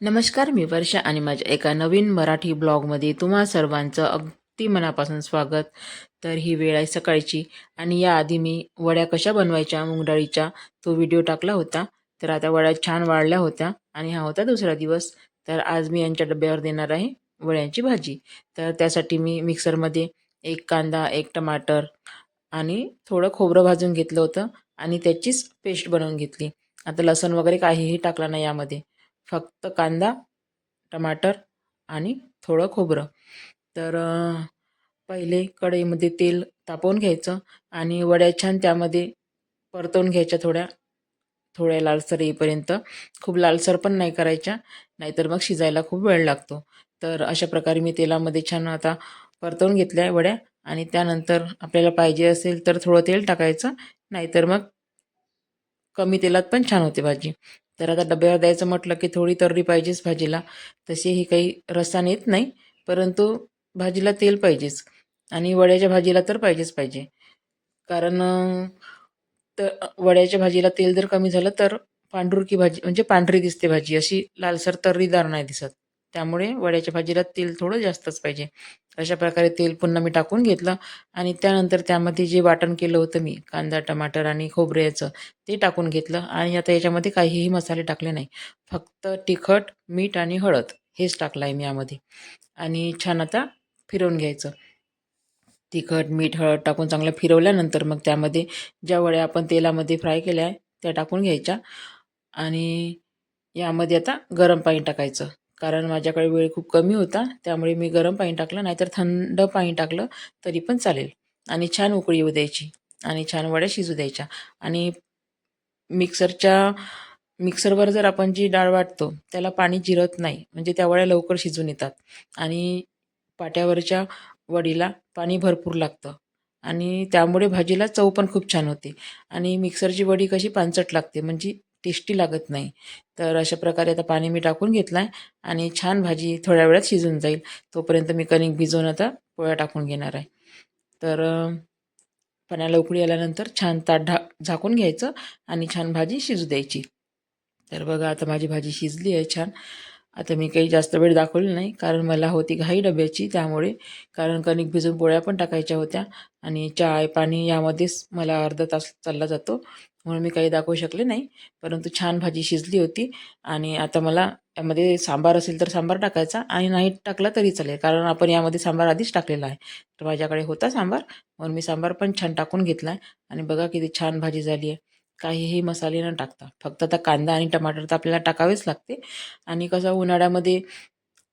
नमस्कार मी वर्षा आणि माझ्या एका नवीन मराठी ब्लॉगमध्ये तुम्हा सर्वांचं अगदी मनापासून स्वागत. तर ही वेळ आहे सकाळची आणि याआधी मी वड्या कशा बनवायच्या मुगडाळीच्या तो व्हिडिओ टाकला होता. तर आता वड्या छान वाढल्या होत्या आणि हा होता दुसरा दिवस. तर आज मी यांच्या डब्यावर देणार आहे वड्यांची भाजी. तर त्यासाठी मी मिक्सरमध्ये एक कांदा एक टमाटर आणि थोडं खोबरं भाजून घेतलं होतं आणि त्याचीच पेस्ट बनवून घेतली. आता लसण वगैरे काहीही टाकला नाही यामध्ये. फक्त कांदा टमाटर आणि थोडं खोबरं. तर पहिले कढईमध्ये तेल तापवून घ्यायचं आणि वड्या छान त्यामध्ये परतवून घ्यायच्या थोड्या थोड्या लालसर येईपर्यंत. खूप लालसर पण नाही करायच्या नाहीतर मग शिजायला खूप वेळ लागतो. तर अशा प्रकारे मी तेलामध्ये छान आता परतवून घेतल्या वड्या आणि त्यानंतर आपल्याला पाहिजे असेल तर थोडं तेल टाकायचं नाहीतर मग कमी तेलात पण छान होते भाजी. तर आता डब्यावर द्यायचं म्हटलं की थोडी तर्री पाहिजेच भाजीला. तशी ही काही रस्सा नेत नाही परंतु भाजीला तेल पाहिजेच आणि वड्याच्या भाजीला तर पाहिजेच पाहिजे. कारण तर वड्याच्या भाजीला तेल जर कमी झालं तर पांढुरकी भाजी म्हणजे पांढरी दिसते भाजी अशी लालसर तर्रीदार नाही दिसत. त्यामुळे वड्याच्या भाजीला तेल थोडं जास्तच पाहिजे. अशा प्रकारे तेल पुन्हा मी टाकून घेतलं आणि त्यानंतर त्यामध्ये जे वाटण केलं होतं मी कांदा टमाटर आणि खोबऱ्याचं ते टाकून घेतलं आणि आता याच्यामध्ये काहीही मसाले टाकले नाही. फक्त तिखट मीठ आणि हळद हेच टाकलं आहे मी यामध्ये. आणि छान आता फिरवून घ्यायचं. तिखट मीठ हळद टाकून चांगलं फिरवल्यानंतर मग त्यामध्ये ज्या वड्या आपण तेलामध्ये फ्राय केल्या आहे त्या टाकून घ्यायच्या आणि यामध्ये आता गरम पाणी टाकायचं. कारण माझ्याकडे वेळ खूप कमी होता त्यामुळे मी गरम पाणी टाकलं नाहीतर थंड पाणी टाकलं तरी पण चालेल. आणि छान उकळी येऊ द्यायची आणि छान वड्या शिजू द्यायच्या. आणि मिक्सरच्या मिक्सरवर जर आपण जी डाळ वाटतो त्याला पाणी जिरत नाही म्हणजे त्या वड्या लवकर शिजून येतात. आणि पाट्यावरच्या वडीला पाणी भरपूर लागतं. आणि त्यामुळे भाजीला चव पण खूप छान होते. आणि मिक्सरची वडी कशी पानचट लागते म्हणजे टेस्टी लागत नाही. तर अशा प्रकारे आता पाणी मी टाकून घेतलं आहे आणि छान भाजी थोड्या वेळात शिजून जाईल. तोपर्यंत मी कणिक भिजवून आता पोळ्या टाकून घेणार आहे. तर पाण्याला उकळी आल्यानंतर छान ताट ढा झाकून घ्यायचं आणि छान भाजी शिजू द्यायची. तर बघा आता माझी भाजी शिजली आहे छान. आता मी काही जास्त वेळ दाखवली नाही कारण मला होती घाई डब्याची त्यामुळे कारण कणिक भिजून पोळ्या पण टाकायच्या होत्या आणि चाय पाणी यामध्येच मला अर्धा तास चालला जातो. म्हणून मी काही दाखवू शकले नाही. परंतु छान भाजी शिजली होती आणि आता मला यामध्ये सांबार असेल तर सांबार टाकायचा आणि नाही टाकला तरी चालेल कारण आपण यामध्ये सांबार आधीच टाकलेला आहे. तर माझ्याकडे होता सांबार म्हणून मी सांबार पण छान टाकून घेतला आहे. आणि बघा किती छान भाजी झाली आहे. काहीही मसाले न टाकता. फक्त आता कांदा आणि टमाटर तर आपल्याला टाकावेच लागते. आणि कसं उन्हाळ्यामध्ये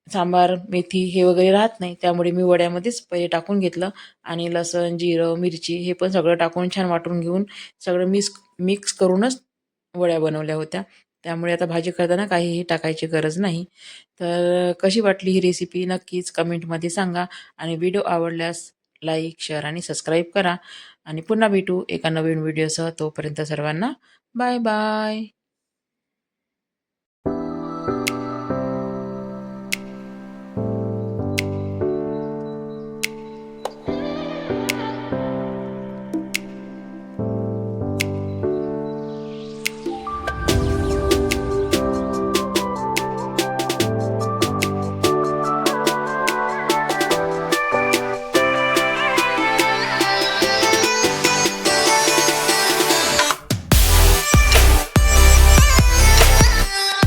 सांबार मेथी हे वगैरे राहत नाही. त्यामुळे मी वड्यामध्येच पहिले टाकून घेतलं आणि लसण जिरं मिरची हे पण सगळं टाकून छान वाटून घेऊन सगळं मिक्स मिक्स करूनच वड्या बनवल्या होत्या. त्यामुळे आता भाजी करताना काहीही टाकायची गरज नाही. तर कशी वाटली ही रेसिपी नक्कीच कमेंटमध्ये सांगा आणि व्हिडिओ आवडल्यास लाईक शेअर आणि सबस्क्राईब करा. आणि पुन्हा भेटू एका नवीन व्हिडिओसह. तोपर्यंत सर्वांना बाय बाय.